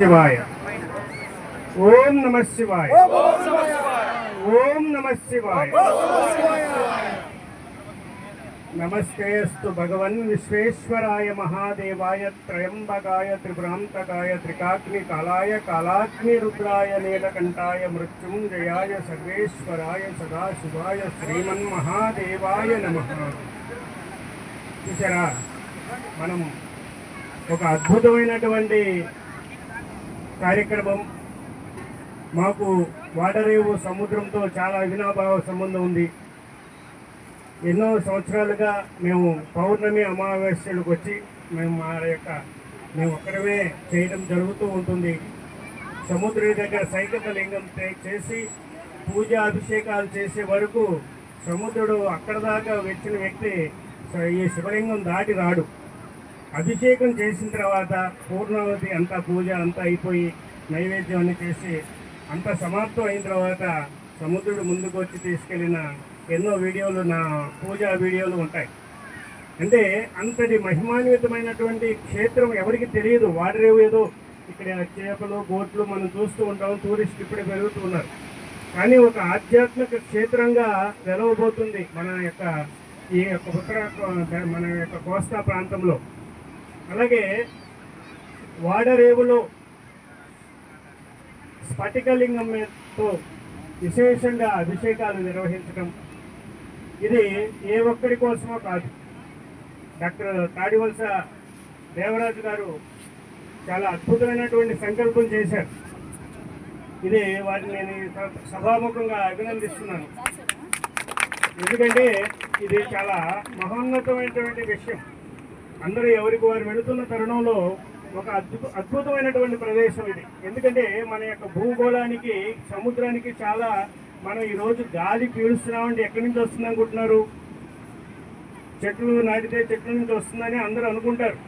శివాయ. ఓం నమ శివాయ. ఓం నమ శివాయ. నమస్తేస్తు భగవన్ విశ్వేశ్వరాయ మహాదేవాయ త్రయంబకాయ త్రిపురాంతకాయ త్రికాగ్ని కాలాయ కాలాగ్ని రుద్రాయ నీలకంఠాయ మృత్యుంజయాయ సర్వేశ్వరాయ సదాశివాయ శ్రీమన్మహాదేవాయ నమ. చూసారా? మనం ఒక అద్భుతమైనటువంటి కార్యక్రమం. మాకు వాడరేవు సముద్రంతో చాలా అవినాభావ సంబంధం ఉంది. ఎన్నో సంవత్సరాలుగా మేము పౌర్ణమి అమావాస్యలకు వచ్చి మేము మా యొక్క మేము ఒక్కడమే చేయడం జరుగుతూ ఉంటుంది. సముద్ర దగ్గర సైకత లింగం చేసి పూజ అభిషేకాలు చేసే వరకు సముద్రుడు అక్కడ దాకా వచ్చిన వ్యక్తి ఈ శివలింగం దాటి రాడు. అభిషేకం చేసిన తర్వాత పూర్ణావతి అంతా పూజ అంతా అయిపోయి నైవేద్యం అన్ని చేసి అంతా సమాప్తం అయిన తర్వాత సముద్రుడు ముందుకు వచ్చి తీసుకెళ్ళిన ఎన్నో వీడియోలు నా పూజా వీడియోలు ఉంటాయి. అంటే అంతటి మహిమాన్వితమైనటువంటి క్షేత్రం ఎవరికి తెలియదు. వాడరేవు ఏదో ఇక్కడ చేపలు బోట్లు మనం చూస్తూ ఉంటాం. టూరిస్ట్ ఇప్పుడే పెరుగుతూ ఉన్నారు. కానీ ఒక ఆధ్యాత్మిక క్షేత్రంగా వెలవబోతుంది మన యొక్క ఈ యొక్క ఉత్తర మన యొక్క కోస్తా ప్రాంతంలో. అలాగే వాడరేవులో స్ఫటికలింగంతో విశేషంగా అభిషేకాలు నిర్వహించడం ఇది ఏ ఒక్కరి కోసమో కాదు. డాక్టర్ తాడివలస దేవరాజు గారు చాలా అద్భుతమైనటువంటి సంకల్పం చేశారు. ఇది వాటిని నేను సభాముఖంగా అభినందిస్తున్నాను. ఎందుకంటే ఇది చాలా మహోన్నతమైనటువంటి విషయం. అందరూ ఎవరికి వారు వెళుతున్న తరుణంలో ఒక అద్భుత అద్భుతమైనటువంటి ప్రదేశం ఇది. ఎందుకంటే మన యొక్క భూగోళానికి సముద్రానికి చాలా మనం ఈరోజు గాలి పీలుస్తున్నామంటే ఎక్కడి నుంచి వస్తుంది అనుకుంటున్నారు? చెట్లు నాటితే చెట్ల నుంచి వస్తుందని అందరూ అనుకుంటారు.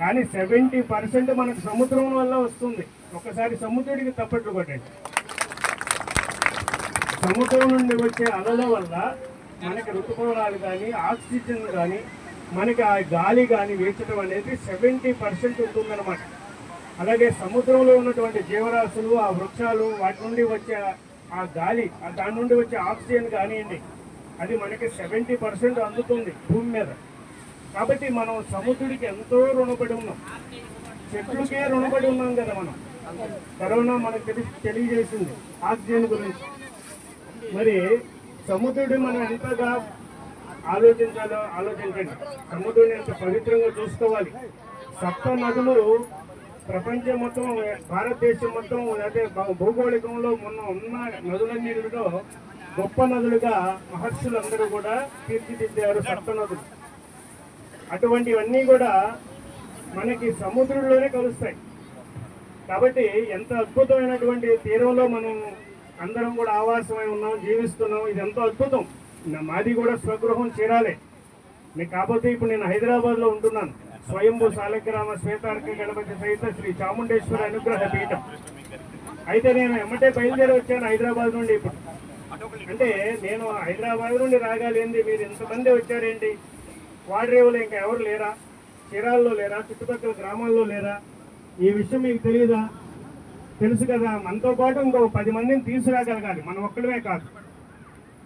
కానీ సెవెంటీ పర్సెంట్ మనకు సముద్రం వల్ల వస్తుంది. ఒకసారి సముద్రుడికి తప్పట్లు కొట్టండి. సముద్రం నుండి వచ్చే అలల వల్ల మనకి ఋతుపవనాలు కానీ ఆక్సిజన్ కానీ మనకి ఆ గాలి కానీ వీచడం అనేది సెవెంటీ పర్సెంట్ ఉంటుందన్నమాట. అలాగే సముద్రంలో ఉన్నటువంటి జీవరాశులు ఆ వృక్షాలు వాటి నుండి వచ్చే ఆ గాలి ఆ దాని నుండి వచ్చే ఆక్సిజన్ కానివ్వండి అది మనకి సెవెంటీ పర్సెంట్ అందుతుంది భూమి మీద. కాబట్టి మనం సముద్రుడికి ఎంతో రుణపడి ఉన్నాం. చెట్లకే రుణపడి ఉన్నాం కదా మనం. కరోనా మనకు తెలి తెలియజేసింది ఆక్సిజన్ గురించి. మరి సముద్రుడు మనం ఎంతగా ఆలోచించాలో ఆలోచించండి. సముద్రుని ఎంత పవిత్రంగా చూసుకోవాలి. సప్త నదులు ప్రపంచం మొత్తం భారతదేశం మొత్తం అదే భౌ- భౌగోళికంలో మొన్న ఉన్న నదులన్నిటిలో గొప్ప నదులుగా మహర్షులందరూ కూడా తీర్చిదిద్దారు సప్త నదులు. అటువంటివన్నీ కూడా మనకి సముద్రంలోనే కలుస్తాయి. కాబట్టి ఎంత అద్భుతమైనటువంటి తీరంలో మనం అందరం కూడా ఆవాసమై ఉన్నాం జీవిస్తున్నాం ఇది ఎంతో అద్భుతం. నా- మాది కూడా స్వగృహం చేరాలి. మీకు కాకపోతే ఇప్పుడు నేను హైదరాబాద్లో ఉంటున్నాను. స్వయంభూ సాలగ్రామ శ్వేతార్క గణపతి సహిత శ్రీ చాముండేశ్వర అనుగ్రహ పీఠం. అయితే నేను ఎమ్మటే బయలుదేరి వచ్చాను హైదరాబాద్ నుండి ఇప్పుడు. అంటే నేను హైదరాబాద్ నుండి రాగాలేంది మీరు ఇంతమంది వచ్చారేంటి? వాడరేవులు ఇంకా ఎవరు లేరా? చీరాల్లో లేరా? చుట్టుపక్కల గ్రామాల్లో లేరా? ఈ విషయం మీకు తెలియదా తెలుసు కదా మనతో పాటు ఇంకో పది మందిని తీసుకురాగలగాలి. మనం ఒక్కడమే కాదు.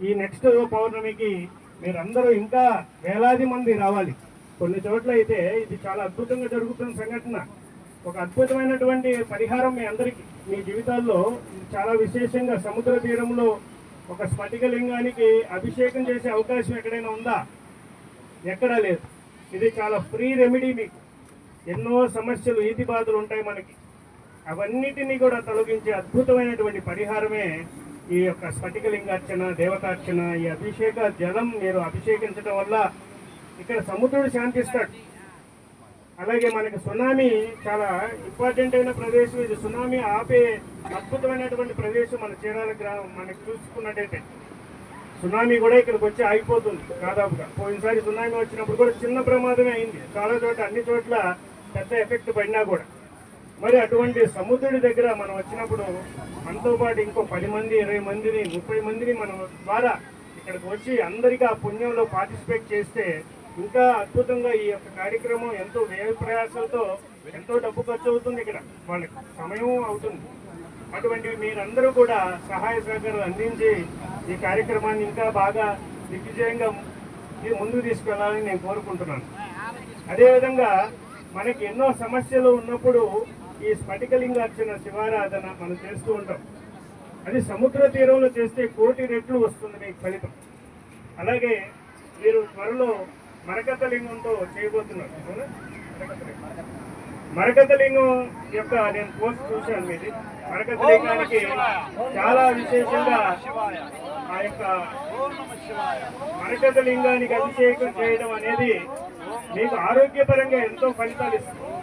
ఈ నెక్స్ట్ పౌర్ణమికి మీరందరూ ఇంకా వేలాది మంది రావాలి. కొన్ని చోట్ల అయితే ఇది చాలా అద్భుతంగా జరుగుతున్న సంఘటన. ఒక అద్భుతమైనటువంటి పరిహారం మీ అందరికీ. మీ జీవితాల్లో చాలా విశేషంగా సముద్ర తీరంలో ఒక స్ఫటిక లింగానికి అభిషేకం చేసే అవకాశం ఎక్కడైనా ఉందా? ఎక్కడా లేదు. ఇది చాలా ఫ్రీ రెమెడీ మీకు. ఎన్నో సమస్యలు ఈతి బాధలు ఉంటాయి మనకి. అవన్నిటినీ కూడా తొలగించే అద్భుతమైనటువంటి పరిహారమే ఈ యొక్క స్ఫటికలింగార్చన దేవతార్చన ఈ అభిషేక జలం మీరు అభిషేకించడం వల్ల ఇక్కడ సముద్రుడు శాంతిస్తాడు. అలాగే మనకి సునామీ చాలా ఇంపార్టెంట్ అయిన ప్రదేశం. ఇది సునామీ ఆపే అద్భుతమైనటువంటి ప్రదేశం మన చీరాల గ్రామం. మనకి చూసుకున్నట్టయితే సునామీ కూడా ఇక్కడికి వచ్చి ఆగిపోతుంది దాదాపుగా. పోయినసారి సునామీ వచ్చినప్పుడు కూడా చిన్న ప్రమాదమే అయింది. చాలా చోట్ల అన్ని చోట్ల పెద్ద ఎఫెక్ట్ పడినా కూడా. మరి అటువంటి సముద్రుడి దగ్గర మనం వచ్చినప్పుడు మనతో పాటు ఇంకో పది మంది ఇరవై మందిని ముప్పై మందిని మనం ద్వారా ఇక్కడికి వచ్చి అందరికీ ఆ పుణ్యంలో పార్టిసిపేట్ చేస్తే ఇంకా అద్భుతంగా ఈ యొక్క కార్యక్రమం ఎంతో వ్యయ ప్రయాసాలతో ఎంతో డబ్బు ఖర్చు అవుతుంది ఇక్కడ. వాళ్ళకి సమయం అవుతుంది. అటువంటి మీరందరూ కూడా సహాయ సహకారాలు అందించి ఈ కార్యక్రమాన్ని ఇంకా బాగా దిగ్విజయంగా ముందుకు తీసుకెళ్ళాలని నేను కోరుకుంటున్నాను. అదేవిధంగా మనకి ఎన్నో సమస్యలు ఉన్నప్పుడు ఈ స్ఫటికలింగార్చన శివారాధన మనం చేస్తూ ఉంటాం అది సముద్ర తీరంలో చేస్తే కోటి రెట్లు వస్తుంది మీకు ఫలితం అలాగే మీరు త్వరలో మరకత లింగంతో చేయబోతున్నారు అవునా? మరకత లింగం. యొక్క నేను పోస్ట్ చూశాను మీది మరకతలింగానికి చాలా విశేషంగా ఆ యొక్క మరకత లింగానికి అభిషేకం చేయడం అనేది మీకు ఆరోగ్యపరంగా ఎంతో ఫలితాలు ఇస్తుంది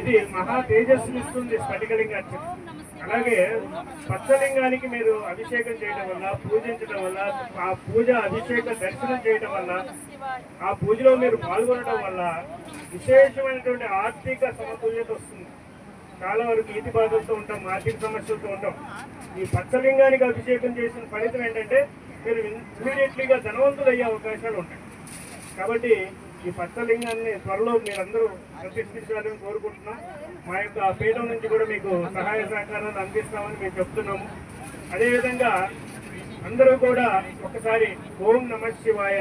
ఇది మహా తేజస్సునిస్తుంది స్ఫటికలింగార్చన అలాగే పచ్చలింగానికి మీరు అభిషేకం చేయడం వల్ల పూజించడం వల్ల ఆ పూజ అభిషేక దర్శనం చేయడం వల్ల ఆ పూజలో మీరు పాల్గొనడం వల్ల విశేషమైనటువంటి ఆర్థిక సమతుల్యత వస్తుంది. చాలా వరకు ఈతి బాధలతో ఉంటాం ఆర్థిక సమస్యలతో ఉంటాం. ఈ పచ్చలింగానికి అభిషేకం చేసిన ఫలితం ఏంటంటే మీరు ఇమీడియట్లీగా ధనవంతులు అయ్యే అవకాశాలు ఉంటాయి. కాబట్టి ఈ పచ్చలింగాన్ని త్వరలో మీరందరూ ప్రతిష్ఠించాలని కోరుకుంటున్నా మా యొక్క పీఠం నుంచి కూడా మీకు సహాయ సహకారాన్ని అందిస్తామని మేము చెప్తున్నాము అదేవిధంగా అందరూ కూడా ఒకసారి ఓం నమ శివాయ